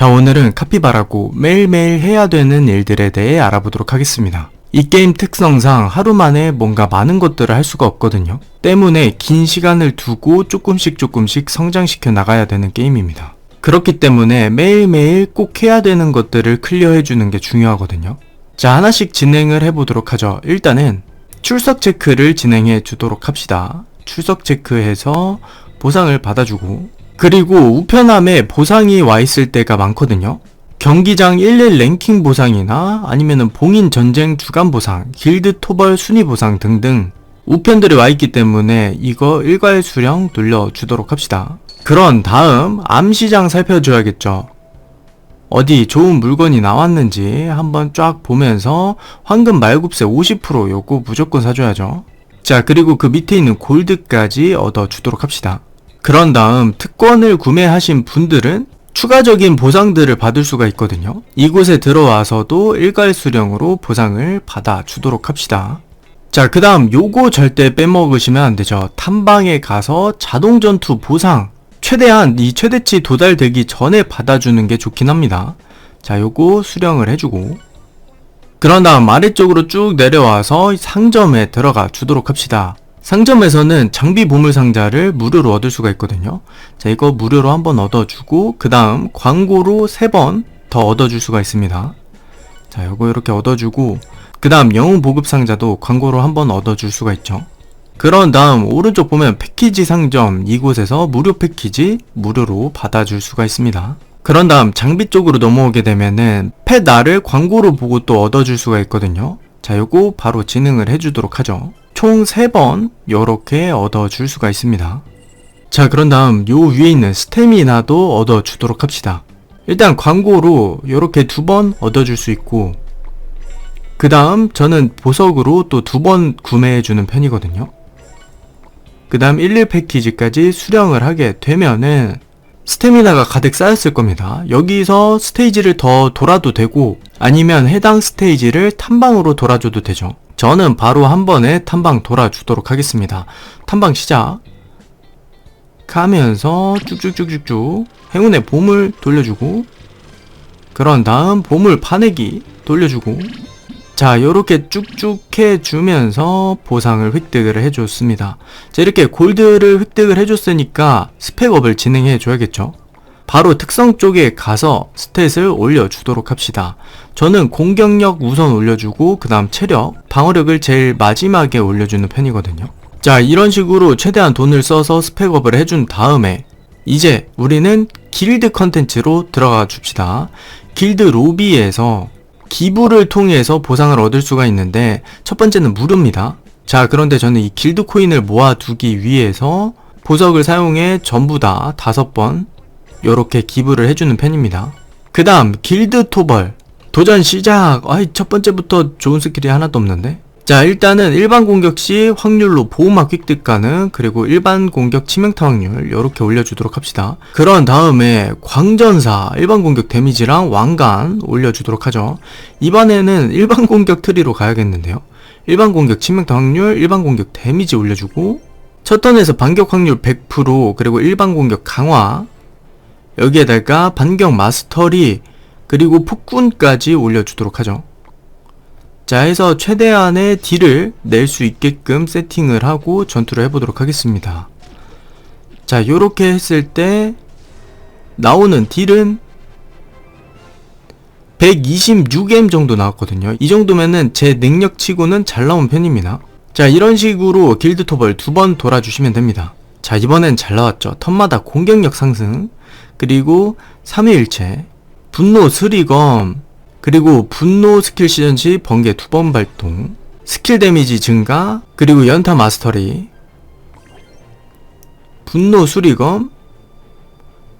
자, 오늘은 카피바라고 매일매일 해야 되는 일들에 대해 알아보도록 하겠습니다. 이 게임 특성상 하루 만에 뭔가 많은 것들을 할 수가 없거든요. 때문에 긴 시간을 두고 조금씩 조금씩 성장시켜 나가야 되는 게임입니다. 그렇기 때문에 매일매일 꼭 해야 되는 것들을 클리어해 주는 게 중요하거든요. 자, 하나씩 진행을 해보도록 하죠. 일단은 출석 체크를 진행해 주도록 합시다. 출석 체크해서 보상을 받아주고 그리고 우편함에 보상이 와 있을 때가 많거든요. 경기장 11 랭킹 보상이나 아니면은 봉인 전쟁 주간 보상, 길드 토벌 순위 보상 등등 우편들이 와 있기 때문에 이거 일괄 수령 돌려주도록 합시다. 그런 다음 암시장 살펴줘야겠죠. 어디 좋은 물건이 나왔는지 한번 쫙 보면서 황금 말굽세 50% 요거 무조건 사줘야죠. 자, 그리고 그 밑에 있는 골드까지 얻어주도록 합시다. 그런 다음 특권을 구매하신 분들은 추가적인 보상들을 받을 수가 있거든요. 이곳에 들어와서도 일괄 수령으로 보상을 받아 주도록 합시다. 자, 그 다음 요거 절대 빼먹으시면 안 되죠. 탐방에 가서 자동 전투 보상 최대한 이 최대치 도달되기 전에 받아주는 게 좋긴 합니다. 자, 요거 수령을 해주고 그런 다음 아래쪽으로 쭉 내려와서 상점에 들어가 주도록 합시다. 상점에서는 장비 보물 상자를 무료로 얻을 수가 있거든요. 자, 이거 무료로 한번 얻어주고, 그 다음 광고로 세 번 더 얻어줄 수가 있습니다. 자, 요거 이렇게 얻어주고, 그 다음 영웅 보급 상자도 광고로 한번 얻어줄 수가 있죠. 그런 다음 오른쪽 보면 패키지 상점 이곳에서 무료 패키지 무료로 받아줄 수가 있습니다. 그런 다음 장비 쪽으로 넘어오게 되면은 펫알을 광고로 보고 또 얻어줄 수가 있거든요. 자, 요거 바로 진행을 해주도록 하죠. 총 3번 요렇게 얻어줄 수가 있습니다. 자, 그런 다음 요 위에 있는 스태미나도 얻어주도록 합시다. 일단 광고로 요렇게 두 번 얻어줄 수 있고 그 다음 저는 보석으로 또 두 번 구매해주는 편이거든요. 그 다음 11 패키지까지 수령을 하게 되면은 스태미나가 가득 쌓였을 겁니다. 여기서 스테이지를 더 돌아도 되고 아니면 해당 스테이지를 탐방으로 돌아줘도 되죠. 저는 바로 한 번에 탐방 돌아주도록 하겠습니다. 탐방 시작. 가면서 쭉쭉쭉쭉쭉 행운의 보물 돌려주고 그런 다음 보물 파내기 돌려주고 자 요렇게 쭉쭉 해주면서 보상을 획득을 해줬습니다 자 이렇게 골드를 획득을 해줬으니까 스펙업을 진행해 줘야겠죠 바로 특성 쪽에 가서 스탯을 올려주도록 합시다. 저는 공격력 우선 올려주고 그 다음 체력 방어력을 제일 마지막에 올려주는 편이거든요. 자 이런 식으로 최대한 돈을 써서 스펙업을 해준 다음에 이제 우리는 길드 컨텐츠로 들어가 줍시다. 길드 로비에서 기부를 통해서 보상을 얻을 수가 있는데 첫 번째는 무료입니다. 자 그런데 저는 이 길드 코인을 모아두기 위해서 보석을 사용해 전부 다 다섯 번 이렇게 기부를 해주는 편입니다. 그 다음 길드 토벌. 도전 시작. 아이 첫 번째부터 좋은 스킬이 하나도 없는데. 자 일단은 일반 공격 시 확률로 보호막 획득 가능 그리고 일반 공격 치명타 확률 이렇게 올려주도록 합시다. 그런 다음에 광전사. 일반 공격 데미지랑 왕관 올려주도록 하죠. 이번에는 일반 공격 트리로 가야겠는데요. 일반 공격 치명타 확률 일반 공격 데미지 올려주고 첫 턴에서 반격 확률 100% 그리고 일반 공격 강화 여기에다가 반격 마스터리 그리고 폭군까지 올려주도록 하죠. 자 해서 최대한의 딜을 낼 수 있게끔 세팅을 하고 전투를 해보도록 하겠습니다. 자 요렇게 했을 때 나오는 딜은 126M 정도 나왔거든요. 이 정도면은 제 능력치고는 잘 나온 편입니다. 자 이런 식으로 길드 토벌 두번 돌아주시면 됩니다. 자 이번엔 잘 나왔죠. 턴마다 공격력 상승 그리고 3회일체 분노 스리검 그리고 분노 스킬 시전 시 번개 두 번 발동, 스킬 데미지 증가, 그리고 연타 마스터리, 분노 수리검,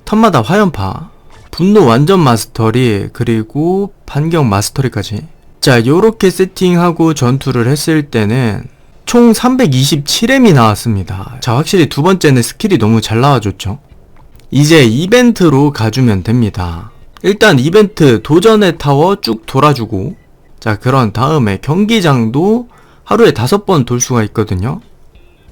턴마다 화염파, 분노 완전 마스터리, 그리고 반격 마스터리까지. 자, 요렇게 세팅하고 전투를 했을 때는 총 327M이 나왔습니다. 자, 확실히 두 번째는 스킬이 너무 잘 나와줬죠. 이제 이벤트로 가주면 됩니다. 일단 이벤트 도전의 타워 쭉 돌아주고 자 그런 다음에 경기장도 하루에 다섯 번 돌 수가 있거든요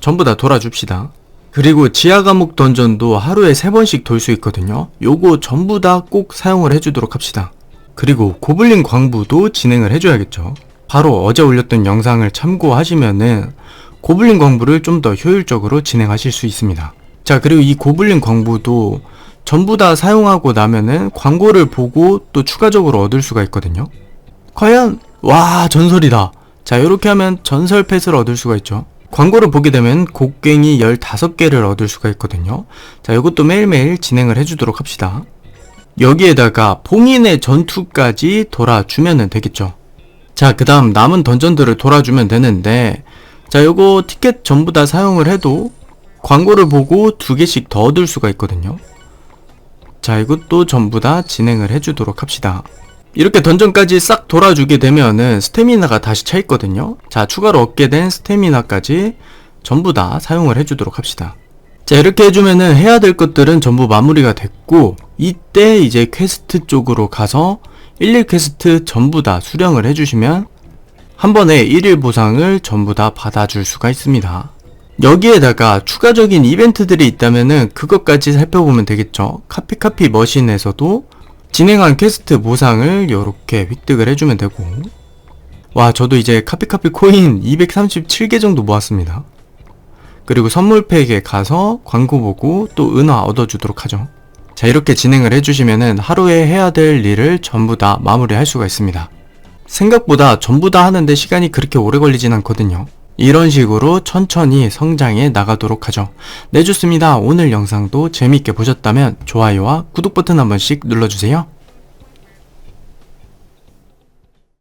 전부 다 돌아줍시다 그리고 지하 감옥 던전도 하루에 3번씩 돌 수 있거든요. 요거 전부 다 꼭 사용을 해주도록 합시다. 그리고 고블린 광부도 진행을 해줘야겠죠. 바로 어제 올렸던 영상을 참고하시면은 고블린 광부를 좀 더 효율적으로 진행하실 수 있습니다. 자, 그리고 이 고블린 광부도 전부 다 사용하고 나면은 광고를 보고 또 추가적으로 얻을 수가 있거든요. 과연 와 전설이다. 자 이렇게 하면 전설 펫을 얻을 수가 있죠. 광고를 보게 되면 곡괭이 15개를 얻을 수가 있거든요. 자 이것도 매일매일 진행을 해주도록 합시다. 여기에다가 봉인의 전투까지 돌아주면 되겠죠. 자 그 다음 남은 던전들을 돌아주면 되는데 자 요거 티켓 전부 다 사용을 해도 광고를 보고 두 개씩 더 얻을 수가 있거든요. 자 이것도 전부 다 진행을 해주도록 합시다. 이렇게 던전까지 싹 돌아주게 되면은 스태미나가 다시 차 있거든요. 자, 추가로 얻게 된 스태미나까지 전부 다 사용을 해주도록 합시다. 자, 이렇게 해주면은 해야 될 것들은 전부 마무리가 됐고, 이때 이제 퀘스트 쪽으로 가서 11 퀘스트 전부 다 수령을 해주시면 한 번에 1일 보상을 전부 다 받아줄 수가 있습니다. 여기에다가 추가적인 이벤트들이 있다면은 그것까지 살펴보면 되겠죠. 카피카피 머신에서도 진행한 퀘스트 보상을 이렇게 획득을 해주면 되고. 와 저도 이제 카피카피 코인 237개 정도 모았습니다. 그리고 선물팩에 가서 광고 보고 또 은화 얻어주도록 하죠. 자 이렇게 진행을 해주시면은 하루에 해야 될 일을 전부 다 마무리할 수가 있습니다. 생각보다 전부 다 하는데 시간이 그렇게 오래 걸리진 않거든요 이런 식으로 천천히 성장해 나가도록 하죠. 네, 좋습니다. 오늘 영상도 재밌게 보셨다면 좋아요와 구독 버튼 한 번씩 눌러주세요.